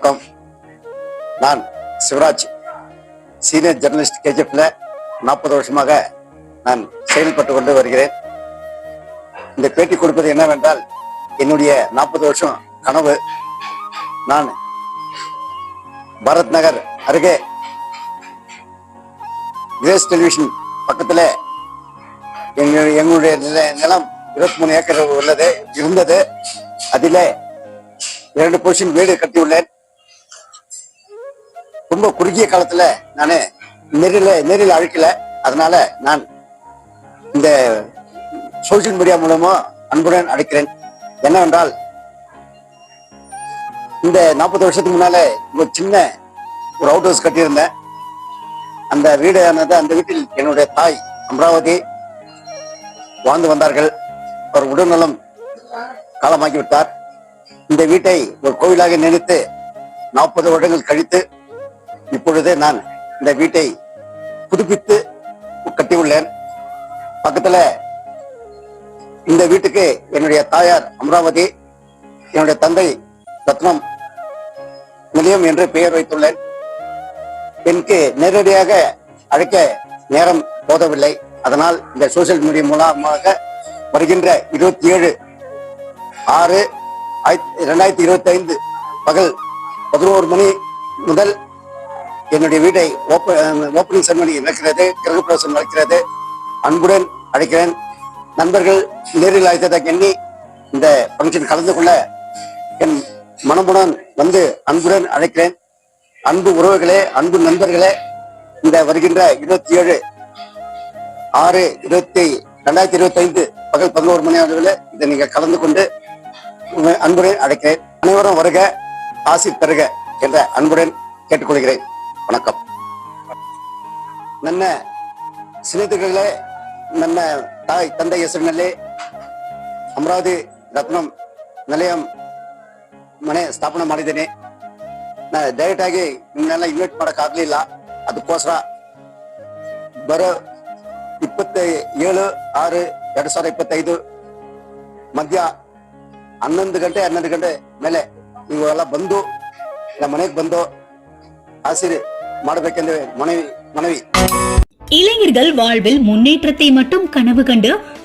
வணக்கம். நான் Shivraj senior journalist கேஜிஎஃப்ல நாற்பது வருஷமாக நான் செயல்பட்டு கொண்டு வருகிறேன். இந்த பேட்டி கொடுப்பது என்னவென்றால் என்னுடைய நாற்பது வருஷம் கனவு. நான் பரத் நகர் அருகே கிரேஸ் டெலிவிஷன் பக்கத்துல எங்களுடைய நில- நிலம் இருபத்தி மூணு ஏக்கர் உள்ளது இருந்தது. அதிலே இரண்டு பொசிஷன் வீடு கட்டியுள்ளேன். ரொம்ப குறுகிய காலத்துல நானு நெறில நெறில அழைக்கல. அதனால நான் இந்த சோசியல் மீடியா மூலமா அன்புடன் அழைக்கிறேன். என்னவென்றால் இந்த நாற்பது வருஷத்துக்கு முன்னால ஒரு சின்ன ஒரு அவுட் ஹவுஸ் கட்டியிருந்தேன். அந்த வீடானது அந்த வீட்டில் என்னுடைய தாய் அமராவதி வாழ்ந்து வந்தார்கள். அவர் உடல்நலம் காலமாகி விட்டார் இந்த வீட்டை ஒரு கோவிலாக நினைத்து நாற்பது வருடங்கள் கழித்து இப்பொழுது நான் இந்த வீட்டை புதுப்பித்து கட்டியுள்ளேன். பக்கத்துல இந்த வீட்டுக்கு என்னுடைய தாயார் அமராவதி என்னுடைய தந்தை ரத்னம் நிலையம் என்று பெயர் வைத்துள்ளேன். எனக்கு நேரடியாக அழைக்க நேரம் போதவில்லை. அதனால் இந்த சோசியல் மீடியா மூலமாக வருகின்ற இருபத்தி ஏழு ஆறு இரண்டாயிரத்தி இருபத்தி ஐந்து பகல் பதினோரு மணி முதல் என்னுடைய வீட்டை ஓப்பனிங் செரமனி நடக்கிறது கிரகப்பிரவேசம் நடக்கிறது அன்புடன் அழைக்கிறேன். நண்பர்கள் நேரில் அழைத்ததை எண்ணி இந்த ஃபங்க்ஷன் கலந்து கொள்ள என் மனமுடன் வந்து அன்புடன் அழைக்கிறேன். அன்பு உறவுகளே அன்பு நண்பர்களே இந்த வருகின்ற இருபத்தி ஏழு ஆறு இருபத்தி ரெண்டாயிரத்தி இருபத்தி ஐந்து பகல் பதினோரு மணி அளவில் இதை நீங்க கலந்து கொண்டு அன்புடன் அழைக்கிறேன். அனைவரும் வருக ஆசி பெறுக என்ற அன்புடன் கேட்டுக்கொள்கிறேன். வணக்கம் ನನ್ನ ಸ್ನೇಹಿತರುಗಳೇ ನನ್ನ ತಾಯಿ ತಂದೆ ಹೆಸರಿನಲ್ಲಿ ಅಮರಾವತಿ ರತ್ನಂ ನಿಲಯಂ ಮನೆ ಸ್ಥಾಪನೆ ಮಾಡಿದ್ದೇನೆ ನಾ ಡೈರೆಕ್ಟ್ ಆಗಿ ನಿಮ್ನೆಲ್ಲ ಇನ್ವೈಟ್ ಮಾಡಕ್ ಆಗ್ಲಿಲ್ಲ ಅದಕ್ಕೋಸ್ಕರ ಬರೋ ಇಪ್ಪತ್ತ ಏಳು ಆರು ಎರಡ್ ಸಾವಿರದ ಇಪ್ಪತ್ತೈದು ಮಧ್ಯ ಹನ್ನೊಂದು ಗಂಟೆ ಹನ್ನೊಂದು ಗಂಟೆ ಮೇಲೆ ನೀವೆಲ್ಲ ಬಂದು ನಮ್ಮ ಮನೆಗೆ ಬಂದು ಆಸಿರಿ மனைவி மனைவி. இளைஞர்கள் வாழ்வில் முன்னேற்றத்தை மட்டும் கனவு கண்டு